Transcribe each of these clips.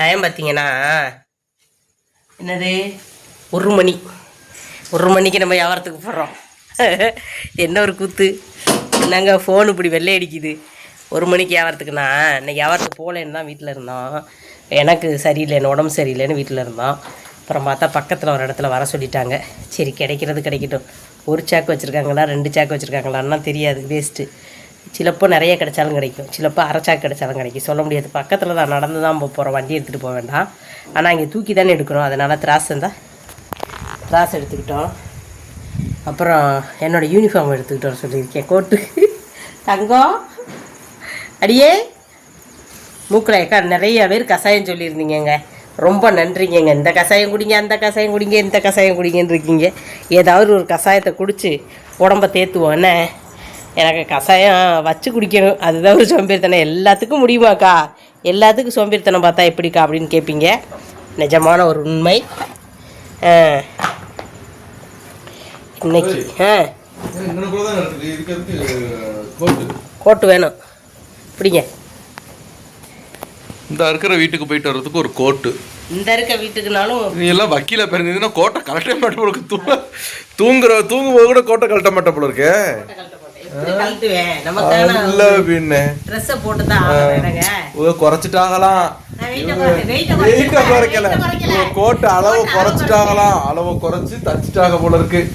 Time பார்த்தீங்கன்னா என்னது? ஒரு மணி. ஒரு மணிக்கு நம்ம வியாபாரத்துக்கு போகிறோம் என்ன ஒரு கூத்து? என்னங்க ஃபோன் இப்படி வெள்ளை அடிக்குது? ஒரு மணிக்கு வியாபாரத்துக்குண்ணா? இன்னைக்கு வியாபாரத்துக்கு போகலன்னு தான் வீட்டில் இருந்தோம். எனக்கு சரியில்லை எனக்கு உடம்பு சரியில்லைன்னு வீட்டில் இருந்தோம். அப்புறம் பார்த்தா பக்கத்தில் ஒரு இடத்துல வர சொல்லிட்டாங்க. சரி கிடைக்கிறது கிடைக்கட்டும். ஒரு சாக்கு வச்சுருக்காங்களா? ரெண்டு சாக்கு வச்சுருக்காங்களான்னா தெரியாது வேஸ்ட்டு சிலப்போ நிறைய கிடைச்சாலும் கிடைக்கும். சிலப்போ அரைச்சா கிடைச்சாலும் கிடைக்கும். சொல்ல முடியாது. பக்கத்தில் தான் நடந்து தான் போக போகிறோம் வண்டி எடுத்துகிட்டு போக வேண்டாம். ஆனால் இங்கே தூக்கி தானே எடுக்கிறோம் அதனால் திராஸ் இருந்தால் திராஸ் எடுத்துக்கிட்டோம். அப்புறம் என்னோடய யூனிஃபார்ம் எடுத்துக்கிட்டு வர சொல்லியிருக்கேன். கோட்டு. தங்கம். அடியே. மூக்கில் ஏக்கா நிறைய பேர் கஷாயம் சொல்லியிருந்தீங்கங்க. ரொம்ப நன்றிங்கங்க. இந்த கஷாயம் குடிங்க அந்த கஷாயம் குடிங்க இந்த கஷாயம் குடிங்கன்னு இருக்கீங்க. ஏதாவது ஒரு கஷாயத்தை குடித்து உடம்ப தேத்துவோம். என்ன? எனக்கு கஷாயம் வச்சு குடிக்கணும். அதுதான் ஒரு சோம்பேறித்தனம். எல்லாத்துக்கும் முடியுமாக்கா? எல்லாத்துக்கும் சோம்பேறித்தனம் பார்த்தா எப்படிக்கா அப்படின்னு கேட்பீங்க நிஜமான ஒரு உண்மை. இன்னைக்கு ஆ. கோட்டு? வேணும். பிடிங்க. இந்த இருக்கிற வீட்டுக்கு போயிட்டு வர்றதுக்கு ஒரு கோட்டு. இந்த இருக்க வீட்டுக்குனாலும் நீ எல்லாம் வக்கீல பிறந்ததுன்னா கோட்டை கலட்ட மாட்ட போல தூங்க தூங்குற தூங்கும் போது கூட கோட்டை கலட்ட மாட்ட போல இருக்கு. கழட்டுவேன்? நமக்கான பின்ன. ட்ரெஸ்ஸை போட்டு தான் ஆகணுங்க இவங்க குறைச்சிட்டாங்களாம். நான் வெயிட்டை குறைக்க- வெயிட்டை வெயிட்ட குறைக்கல. வெயிட்டை குறைக்கல. இவங்க கோட்டை அளவு குறைச்சிட்டாங்களாம். அளவு குறைச்சு தச்சுட்டாங்க போல இருக்கு.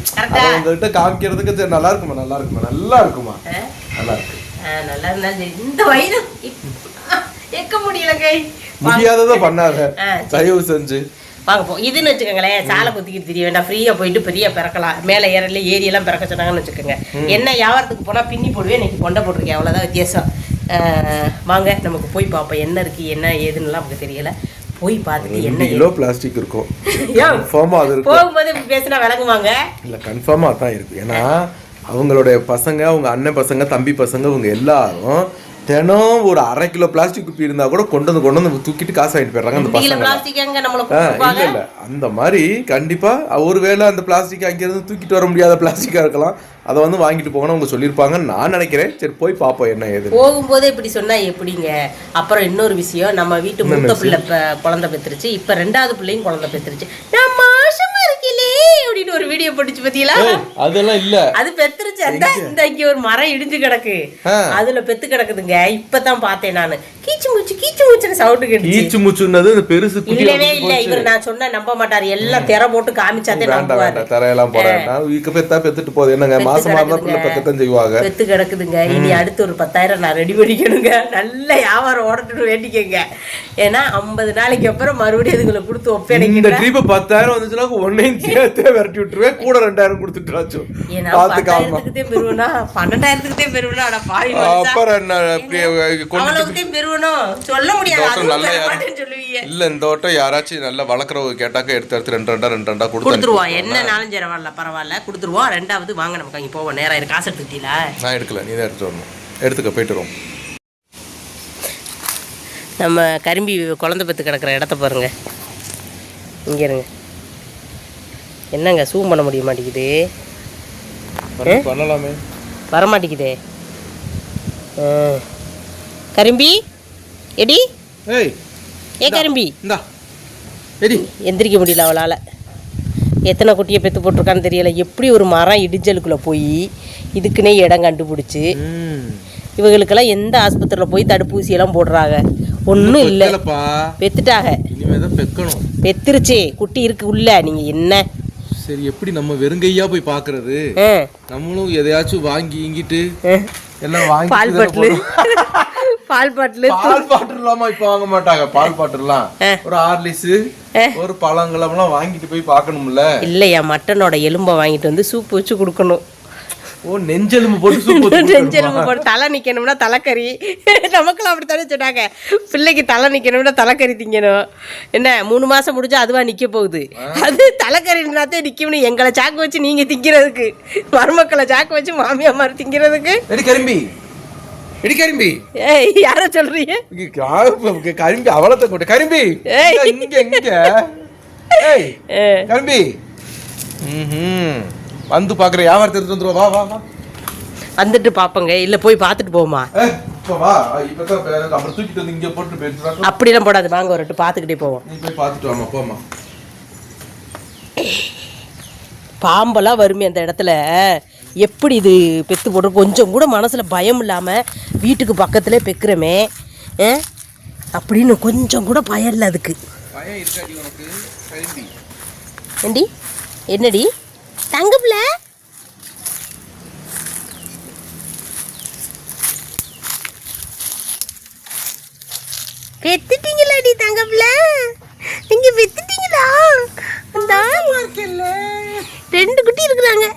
உங்ககிட்ட காமிக்கிறதுக்கு சரி, நல்லா இருக்குமா நல்லா இருக்குமா நல்லா இருக்குமா? நல்லா இருக்கு. ஆ, நல்லா இருந்தாலும் சரி. இந்த வயிறு இப்- எக்க முடியல கை. முடியாததை பண்ணாத. தயவு செஞ்சு. வாங்க போ இதுன்னு வச்சுக்கோங்களேன் சாலை குத்திக்கிட்டு தெரிய வேண்டாம். ஃப்ரீயாக போயிட்டு பெரிய பிறக்கலாம். மேலே ஏறல ஏரியெல்லாம் பிறக்க சொன்னாங்கன்னு வச்சுக்கோங்க. என்ன வியாபாரத்துக்கு போனால் பின்னி போடுவேன் இன்னைக்கு கொண்டை போட்டிருக்கேன். அவ்வளோதான் வித்தியாசம். வாங்க நமக்கு போய் பார்ப்போம். என்ன இருக்குது என்ன ஏதுன்னுலாம் நமக்கு தெரியல. போய் பார்த்துட்டு என்ன கிலோ பிளாஸ்டிக் இருக்கும். யோ, கன்ஃபார்மா அது இருக்கும். போகும்போது பேசினா விளங்குவாங்க. இல்ல கன்ஃபார்மா தான் இருக்கு. ஏன்னா அவங்களுடைய பசங்க அவங்க அண்ணன் பசங்க தம்பி பசங்க இவங்க எல்லாரும் தினம் ஒரு அரை கிலோ பிளாஸ்டிக் குப்பி இருந்தா கூட கொண்டு வந்து கொண்டு வந்து தூக்கிட்டு காசு வாங்கிட்டு போயிடுறாங்க அந்த பசங்க இல்ல இல்ல. அந்த மாதிரி கண்டிப்பா ஒருவேளை அந்த பிளாஸ்டிக் அங்கிருந்து தூக்கிட்டு வர முடியாத பிளாஸ்டிக்கா இருக்கலாம். அதை வந்து வாங்கிட்டு போகணும் அவங்க சொல்லியிருப்பாங்கன்னு நான் நினைக்கிறேன். சரி போய் பார்ப்போம் என்ன ஏது போகும்போதே இப்படி சொன்னா எப்படிங்க? அப்புறம் இன்னொரு விஷயம் நம்ம வீட்டு மூத்த பிள்ளை குழந்தை பெற்றுருச்சு இப்ப ரெண்டாவது பிள்ளையும் குழந்தை பெற்றுருச்சு அப்படின்னு ஒரு வீடியோ போட்டுச்சு பாத்தீங்களா? அதெல்லாம் இல்ல. அது பெத்துருச்சு. அந்த இந்த இங்க ஒரு மரம் இடிஞ்சு கிடக்கு. அதுல பெத்து கிடக்குதுங்க. இப்பதான் பார்த்தேன் நானு. கீச்சு மூச்சு கீச்சு மூச்சுன்னு சவுண்டு கேட்டுச்சு. ஈச்சு முச்சுன்னது இந்த பெருசு குட்டி இல்லவே இல்ல இவர் நான் சொன்னா நம்ப மாட்டாரு. எல்லாம் திரை போட்டு காமிச்சாதே வேண்டாம் வேண்டாம் தரையெல்லாம் போறேன் வீக்க பெத்தா பெத்துட்டு போகுது. என்னங்க மாசமா இருந்தா பிள்ளை பெத்தத்தான் செய்வாங்க. பெத்து கிடக்குதுங்க. இனி அடுத்து ஒரு பத்தாயிரம் நான் ரெடி பண்ணிக்கணுங்க. நல்ல வியாபாரம் ஓடட்டுன்னு வேண்டிக்கங்க. ஏன்னா ஐம்பது நாளைக்கு அப்புறம் மறுபடியும் அதுங்களை கொடுத்து இந்த ஒப்படைக்கிறேன் ட்ரிப் பத்தாயிரம் வந்துச்சுன்னா ஒன்னையும் சேர்த்தே விரட்டி விட்டுருவேன். கூட ரெண்டாயிரம் கொடுத்துட்டாச்சும் ஏன்னா பத்தாயிரத்துக்குதே பெறுவனா? பன்னெண்டாயிரத்துக்குதே பெறுவனா? அட பாவி மனுஷா. அப்புறம் என்ன பெறுவனும் சொல்ல முடியாது. அதுவும் யாரு- மாட்டேன்னு சொல்லுவீங்க. இல்ல இந்த வட்டம் யாராச்சும் நல்லா வளர்க்குறவங்க கேட்டாக்க எடுத்து எடுத்து ரெண்டு ரெண்டா ரெண்டு ரெண்டா கொடுத்து கொடுத்துருவோம் என்ன நாளும் பரவாயில்ல பரவாயில்ல. கொடுத்துருவோம் ரெண்டாவது வாங்க நமக்கு அங்கே போவோம். நேரம் இருக்கு காசு எடுத்துக்கிட்டீங்களா நான் எடுக்கல. நீ தான் எடுத்துட்டு வரணும். எடுத்துக்க போயிட்டு வரோம். நம்ம கரும்பி குழந்தை பெற்று கிடக்கிற இடத்த பாருங்க. இங்கே இருங்க. என்னங்க சூம் பண்ண முடிய மாட்டேங்குது? பண்ணலாமே. வர மாட்டேங்குதே ஆ. கரும்பி? எடி? ஏய் ஏ கரும்பி. இந்தா. எடி. எந்திரிக்க முடியல அவளால். எத்தனை குட்டியை பெற்று போட்டிருக்கான்னு தெரியல. எப்படி ஒரு மரம் இடிஞ்சலுக்குள்ளே போய் இதுக்குன்னே இடம் கண்டுபிடிச்சி. இவங்களுக்கெல்லாம் எந்த ஆஸ்பத்திரியில் போய் தடுப்பூசியெல்லாம் போடுறாங்க? ஒன்றும் இல்லை. இல்லப்பா பெத்துட்டாக பெத்துருச்சு. குட்டி இருக்கு உள்ள. நீங்கள் என்ன? சரி எப்படி நம்ம வெறுங்கையா போய் பாக்குறது? நம்மளும் எதையாச்சும் வாங்கி இங்கிட்டு. எல்லாம் வாங்கி பால் பால் பாட்டிலு பால் பாட்டில் இல்லாம இப்ப வாங்க மாட்டாங்க. பால் பாட்டில்லாம். ஒரு ஆர்லிஸ் ஒரு பழங்களெல்லாம் வாங்கிட்டு போய் பார்க்கணும்ல? இல்லையா மட்டனோட எலும்பை வாங்கிட்டு வந்து சூப் வச்சு கொடுக்கணும். ஓ நெஞ்செலும்பு போட்டு சூப்பு நெஞ்செலும்பு போட்டு தலை நிற்கணும்னா தலைக்கறி. நமக்கெல்லாம் அப்படித்தானே சொன்னாங்க பிள்ளைக்கு தலை நிற்கணும்னா தலைக்கறி திங்கணும். என்ன மூணு மாதம் முடிஞ்சா அதுவாக நிற்க போகுது. அது தலைக்கறினாத்தே நிற்கும்னு எங்களை சாக்கு வச்சு நீங்கள் திங்கிறதுக்கு. மருமக்களை சாக்கு வச்சு மாமியார் மாதிரி திங்கிறதுக்கு. கரும்பி. எடி கரும்பி. ஏய் யாரை சொல்கிறீங்க இங்க கா- கரும்பி அவலத்தை கொண்டு கரும்பி ஏய். இங்க இங்க. ஏய் கரும்பி. வந்து பாக்குற வியாபாரத்தை எடுத்து வந்துருவா வா வா வா. வந்துட்டு பார்ப்போங்க இல்லை போய் பார்த்துட்டு போமா அப்படிலாம் போடாது. வாங்க ஒரு ரெட்டு பார்த்துக்கிட்டே போவோம். போமா பாம்பெல்லாம் வருமே அந்த இடத்துல. எப்படி இது பெத்து போட்டு கொஞ்சம் கூட மனசில் பயம் இல்லாமல் வீட்டுக்கு பக்கத்துலேயே பெக்கிறமே? அப்படின்னு கொஞ்சம் கூட பயம் இல்லை அதுக்கு. ஏண்டி? என்னடி? தங்கப்பில் பெத்துட்டீங்களாடி தங்கப்பில் நீங்க பெத்துட்டீங்களா? ரெண்டு குட்டி இருக்கிறாங்க.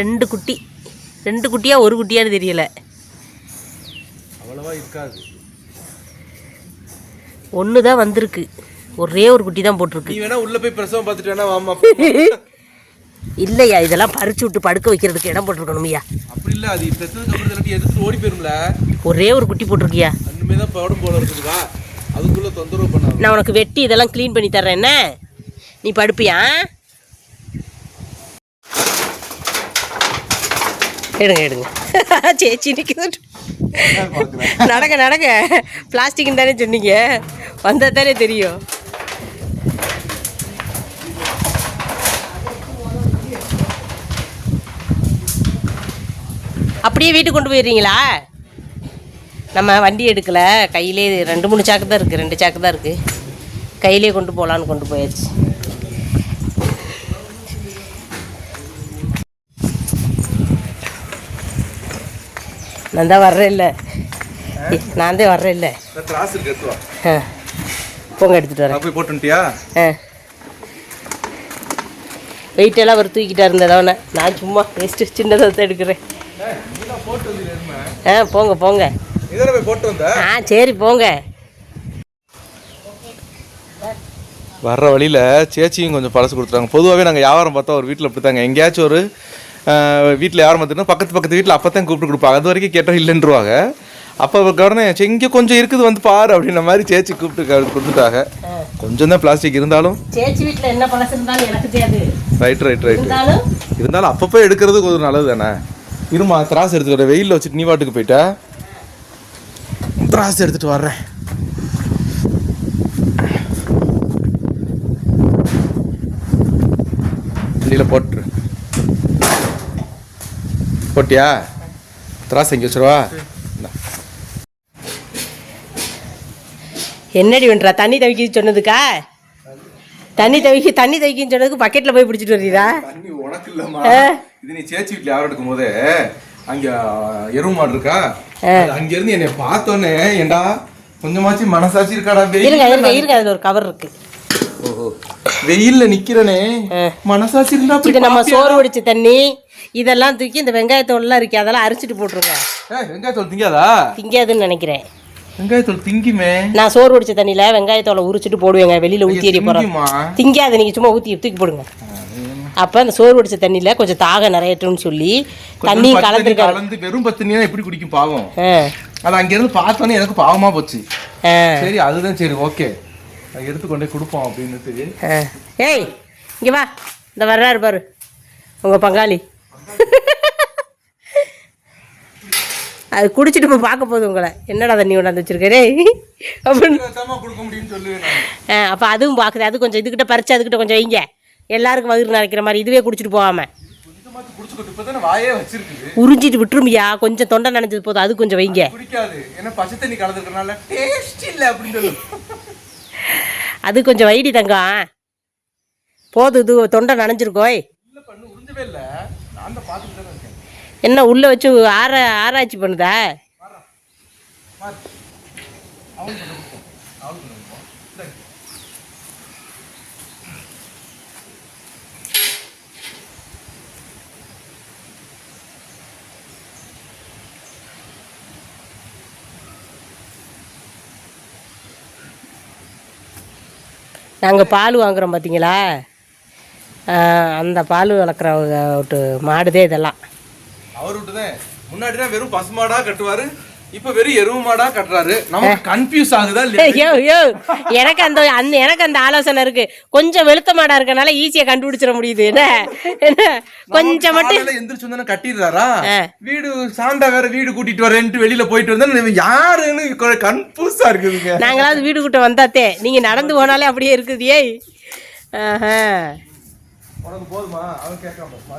ரெண்டு குட்டி. ரெண்டு குட்டியா ஒரு குட்டியான்னு தெரியல. அவ்வளவா இருக்காது. ஒன்று தான் வந்திருக்கு. ஒரே ஒரு குட்டி தான் போட்டிருக்கு. நீ வேணா உள்ள போய் பிரசவம் பார்த்துட்டு வேணா வாமா இல்லையா இதெல்லாம் பறிச்சு விட்டு படுக்க வைக்கிறதுக்கு இடம் போட்டிருக்கணுமையா அப்படி இல்ல அது பெத்ததுக்கு அப்புறம் எடுத்துட்டு ஓடி போயிரும்ல? ஒரே ஒரு குட்டி போட்டிருக்கியா? அண்ணுமே தான் படம் போல இருக்குதுவா அதுக்குள்ள தொந்தரவு பண்ணாது நான் உனக்கு வெட்டி இதெல்லாம் க்ளீன் பண்ணி தர்றேன் என்ன? நீ படுப்பியா? எடுங்க எடுங்க. சேச்சி நிற்குது நடக்க நடக்க பிளாஸ்டிக்னு தானே சொன்னீங்க. வந்தால் தானே தெரியும். அப்படியே வீட்டுக்கு கொண்டு போயிடுறீங்களா? நம்ம வண்டி எடுக்கலை. கையிலே ரெண்டு மூணு சாக்கு தான் இருக்குது ரெண்டு சாக்கு தான் இருக்குது கையிலே கொண்டு போகலான்னு கொண்டு போயாச்சு. நான் தான் வர்றேன் இல்லை. நான் தான் வர்றேன் இல்லை. திராசு இருக்கு ஆ. போங்க எடுத்துகிட்டு வரேன். போய் போட்டுட்டியா ஆ. வெயிட் எல்லாம் அவர் தூக்கிட்டா இருந்ததவன நான் சும்மா வேஸ்ட்டு சின்னதாக தான் எடுக்கிறேன். ஆ போங்க போங்க. போய் போட்டு வந்த? ஆ சரி போங்க. வர்ற வழியில் சேச்சியும் கொஞ்சம் பழசு கொடுத்துருவாங்க பொதுவாகவே நாங்கள் வியாபாரம் பார்த்தா ஒரு வீட்டில் இப்படி தாங்க எங்கேயாச்சும் ஒரு வீட்டில் யாரும் பார்த்துனா பக்கத்து பக்கத்து வீட்டில் அப்போ தான் கூப்பிட்டு கொடுப்பாங்க. அது வரைக்கும் கேட்டால் இல்லைன்றுவாங்க. அப்போ கவர்னே சரி இங்கே கொஞ்சம் இருக்குது வந்து பாரு அப்படின்ற மாதிரி சேச்சி கூப்பிட்டு கொடுத்துட்டாங்க. கொஞ்சம் தான் பிளாஸ்டிக் இருந்தாலும் சேச்சி வீட்டில் என்ன பழசு இருந்தாலும் எனக்கு தெரியாது. ரைட் ரைட் ரைட் இருந்தாலும் அப்பப்போ எடுக்கிறது கொஞ்சம் நல்லது தானே. இருமா திராசு எடுத்துட்டு வரேன் வெயிலில் வச்சுட்டு நீ வாட்டுக்கு போயிட்ட? திராசு எடுத்துட்டு வர்றேன் வண்டியில் போட்டுரு போட்டியா? திராசு எங்கே வச்சிருவா. என்னடி பண்ணுறா தண்ணி தவிக்க சொன்னதுக்கா? தண்ணி தவிக்க தண்ணி தவிக்கன்னு சொன்னதுக்கு பக்கெட்டில் போய் பிடிச்சிட்டு வரீதா தண்ணி உனக்கு இல்லம்மா. இது நீ சேச்சி வீட்டுல யாரும் எடுக்கும் போது அங்க எருவு மாடு இருக்கா? அது அங்க இருந்து என்னை பார்த்தோன்னே ஏண்டா கொஞ்சமாச்சும் மனசாட்சி இருக்காடா இருங்க இருங்க அதில் ஒரு கவர் இருக்கு. ஓஹோ. வெயில்ல நிக்கிறனே. ஆ. மனசாட்சி இருந்தா இது நம்ம? சோறு வடிச்ச தண்ணி இதெல்லாம் தூக்கி இந்த வெங்காயத்தோல்லாம் இருக்கு அதெல்லாம் அரைச்சிட்டு போட்டுருங்க. வெங்காயத்தோல் திங்காதா? திங்காதுன்னு நினைக்கிறேன். வெங்காயத்தோல் திங்குமே. நான் சோறு வடிச்ச தண்ணியில் வெங்காயத்தோலை உரிச்சிட்டு போடுவேங்க வெளியில் ஊற்றி எறிய திங்குமா? திங்காது நீங்கள் சும்மா ஊற்றி தூக்கி போடுங்க. அப்போ அந்த சோறு வடிச்ச தண்ணியில் கொஞ்சம் தாகம் நிறையட்டும்னு சொல்லி தண்ணி கலந்துருக்காரு கலந்து வெறும் பத்து தண்ணி எப்படி குடிக்கும் பாவம்? அது அங்க இருந்து பார்த்தோன்னே எனக்கு பாவமா போச்சு. சரி அதுதான் சரி ஓகே. எடுத்து கொண்டே கொடுப்போம் அப்படின்னுட்டு. ஏய் இங்கே வா. இந்த வர்றாரு பாரு. உங்கள் பங்காளி. அது குடிச்சிட்டு இப்போ பார்க்க போகுது உங்களை. என்னடா தண்ணி கொண்டாந்து வச்சிருக்கே அப்படின்னு. ஆ அப்போ அதுவும் பார்க்குது. அது கொஞ்சம் இதுக்கிட்ட பறிச்சு அதுக்கிட்ட கொஞ்சம் வைங்க. எல்லாருக்கும் வயிறு நிறைக்கிற மாதிரி இதுவே குடிச்சிட்டு போகாம. உறிஞ்சிட்டு விட்டுருமியா? கொஞ்சம் தொண்டை நனைஞ்சது போதும். அது கொஞ்சம் வைங்க குடிக்காது ஏன்னா பச்சை தண்ணி கலந்துருக்கனால டேஸ்ட் இல்ல அப்படின்னு சொல்லு அது கொஞ்சம் வைடி தங்கம் போதும் இது தொண்டை நனைஞ்சிருக்கோய் என்ன உள்ளே வச்சு ஆர ஆராய்ச்சி பண்ணுதா? நாங்கள் பால் வாங்குறோம் பார்த்தீங்களா அந்த பால் வளர்க்குற மாடுதே இதெல்லாம். அவர் விட்டுதான். முன்னாடி தான் வெறும் பசுமாடாக கட்டுவார். இப்ப வெறும் எருவு மாடா கட்டுறாரு. நமக்கு கன்ஃபியூஸ் ஆகுதா எனக்கு அந்த அந்த எனக்கு அந்த ஆலோசனை இருக்கு. கொஞ்சம் வெளுத்த மாடா இருக்கனால ஈஸியா கண்டுபிடிச்சிட முடியுது. என்ன? கொஞ்சம் மட்டும் எந்திரிச்சு வந்தோடனே கட்டிடுறாரா. வீடு சாண்டா வேற வீடு கூட்டிட்டு வரேன்ட்டு வெளியில போயிட்டு வந்தா யாருன்னு கன்ஃபியூஸா இருக்குதுங்க. நாங்களாவது வீடு கூட்ட வந்தாத்தே நீங்க நடந்து போனாலே அப்படியே இருக்குது ஏய். உனக்கு போதுமா? அவன் கேட்காம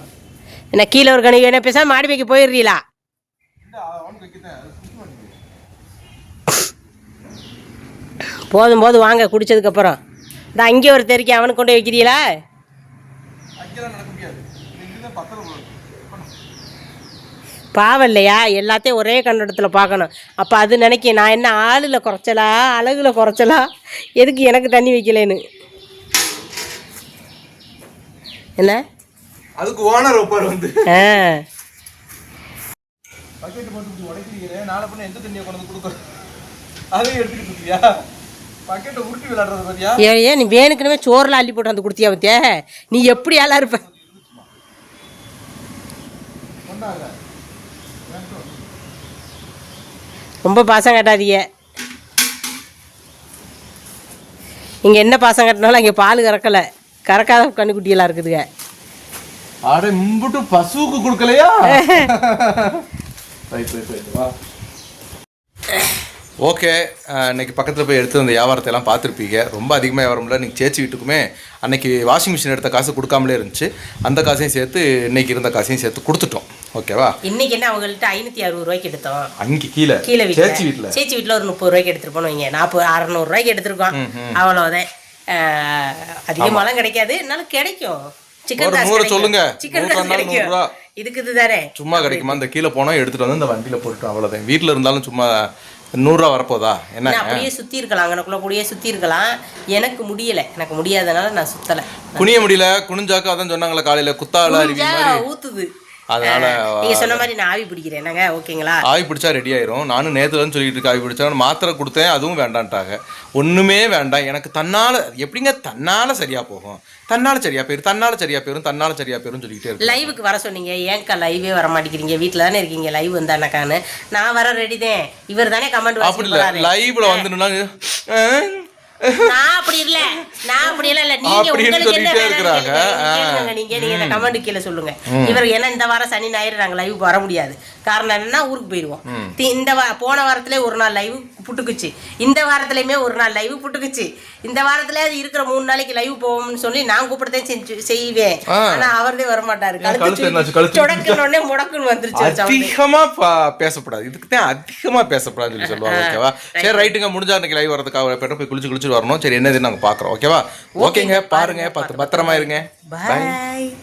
என்ன கீழே ஒரு கணிவு என்ன பேசாம மாடி வைக்க போயிடுறீங்களா அவனுக்கு வைக்கிறேன் போதும் போதும் வாங்க குடிச்சதுக்கப்புறம். இந்த அங்கே ஒரு தெருக்கி அவனுக்கு கொண்டு வைக்கிறீங்களா. பாவம் இல்லையா எல்லாத்தையும் ஒரே கண்ணோட்டத்தில் பார்க்கணும். அப்போ அது நினைக்க நான் என்ன ஆளில் குறைச்சலா அழகுல குறைச்சலா? எதுக்கு எனக்கு தண்ணி வைக்கலேன்னு? என்ன? அதுக்கு ஓனர் ஒப்பார் வந்து. ஆ. பக்கெட் போட்டு உடைக்கிறீங்க நாளை பண்ண எந்த தண்ணியை கொண்டு வந்து கொடுக்குறோம் அதையும் எடுத்துக்கிட்டு இருக்கியா? பக்கெட்டை உருட்டி விளையாடுறது பாத்தியா? ஏன் நீ வேணுக்குனவே சோறில் அள்ளி போட்டு வந்து கொடுத்தியா பத்தியா? நீ எப்படி ஆளா இருப்ப? ரொம்ப பாசம் கட்டாதீங்க. இங்கே என்ன பாசம் கட்டினாலும் அங்கே பால் கறக்கலை. கறக்காத கண்ணுக்குட்டியெல்லாம் இருக்குதுங்க. அட இம்புட்டு பசுவுக்கு கொடுக்கலையா? ரைட் ரைட் ரைட் வா. ஓகே இன்னைக்கு பக்கத்தில் போய் எடுத்து அந்த வியாபாரத்தை எல்லாம் பார்த்துருப்பீங்க. ரொம்ப அதிகமாக வியாபாரம் இல்லை இன்னைக்கு சேச்சி வீட்டுக்குமே. அன்னைக்கு வாஷிங் மிஷின் எடுத்த காசு கொடுக்காமலே இருந்துச்சு. அந்த காசையும் சேர்த்து இன்னைக்கு இருந்த காசையும் சேர்த்து கொடுத்துட்டோம். ஓகேவா? இன்னைக்கு என்ன அவங்கள்ட்ட ஐநூற்றி அறுபது ரூபாய்க்கு எடுத்தோம். அங்கே கீழே. கீழே சேச்சி வீட்டில் சேச்சி வீட்டில் ஒரு முப்பது ரூபாய்க்கு எடுத்துருப்போம் வைங்க நாற்பது அறநூறு ரூபாய்க்கு எடுத்திருக்கோம். அவ்வளோதான் அதிகமாலாம் கிடைக்காது. இருந்தாலும் கிடைக்கும். சிக்கன். சொல்லுங்க. சிக்கன் கிடைக்கும். இதுக்கு இதுதானே. சும்மா கிடைக்குமா? அந்த கீழே போனால் எடுத்துகிட்டு வந்து இந்த வண்டியில் போட்டுட்டோம். அவ்வளோதான் வீட்டில் இருந்தாலும் சும்மா நூறுரூவா வரப்போதா? என்ன? அப்படியே சுற்றி இருக்கலாம் அங்கனக்குள்ள கூடயே சுற்றி இருக்கலாம் எனக்கு முடியலை. எனக்கு முடியாதனால நான் சுற்றலை குனிய முடியல. குனிஞ்சாக்க அதான் சொன்னாங்களே காலையில் குத்தால ஊற்றுது அதனால நீங்கள் சொன்ன மாதிரி நான் ஆவி பிடிக்கிறேன். ஓகேங்களா? ஆவி பிடிச்சா ரெடி ஆயிரும். நானும் நேற்றுலன்னு சொல்லிட்டு இருக்க ஆவி பிடிச்சா. மாத்திரை கொடுத்தேன் அதுவும் வேண்டான்ட்டாங்க. ஒன்றுமே வேண்டாம். எனக்கு தன்னால் எப்படிங்க தன்னால் சரியாக போகும்? தன்னால் சரியாக போயிரும் தன்னால் சரியாக போயிரும் தன்னால் சரியாக போயிரும் சொல்லிக்கிட்டே லைவுக்கு வர சொன்னீங்க. ஏன்க்கா லைவே வர மாட்டேங்கிறீங்க? வீட்டில் தானே இருக்கீங்க லைவ் வந்தானக்கான்னு நான் வர ரெடி தான். இவர் தானே கமெண்ட் அப்படி லைவ்ல வந்து நின்னாங்க, "அஹ், நான் அப்படி இல்ல. நான் அப்படி இல்ல. இல்ல நீங்க உங்களுக்கு என்ன வேலைன்னு நீங்க நீங்க கமெண்ட் கீழே சொல்லுங்க. இவர் ஏன்னா இந்த வாரம் சனி ஞாயிறு நாங்க லைவ் வர முடியாது. காரணம் என்னன்னா ஊருக்கு போயிடுவோம் இந்த போன வாரத்திலே ஒரு நாள் லைவ் புட்டுக்குச்சு. இந்த வாரத்துலயுமே ஒரு நாள் லைவ் புட்டுக்குச்சு. இந்த வாரத்துல அது இருக்கிற மூணு நாளைக்கு லைவ் போவோம்னு சொல்லி நான் கூப்பிடத்தான் செஞ்சு செய்வேன். ஆனா அவர்தே வர மாட்டாரு கழுத்து கழுத்து என்னாச்சு? கழுத்து சொடக்குன உடனே முடக்குன்னு வந்துருச்சு. அதிகமா பா- பேசக்கூடாது இதுக்கு தான் அதிகமா பேசக்கூடாதுன்னு சொல்லி சொல்லுவாங்க ஓகேவா? சரி ரைட்டுங்க. முடிஞ்சா அன்னைக்கு லைவ் வரதுக்காக பெட்ரோல் போய் குளிச்சு குளிச்சு வரணும். சரி என்னது நாங்க பாக்குறோம் ஓகேவா? ஓகேங்க. பாருங்க. பார்த்து பத்திரமா இருங்க. Bye.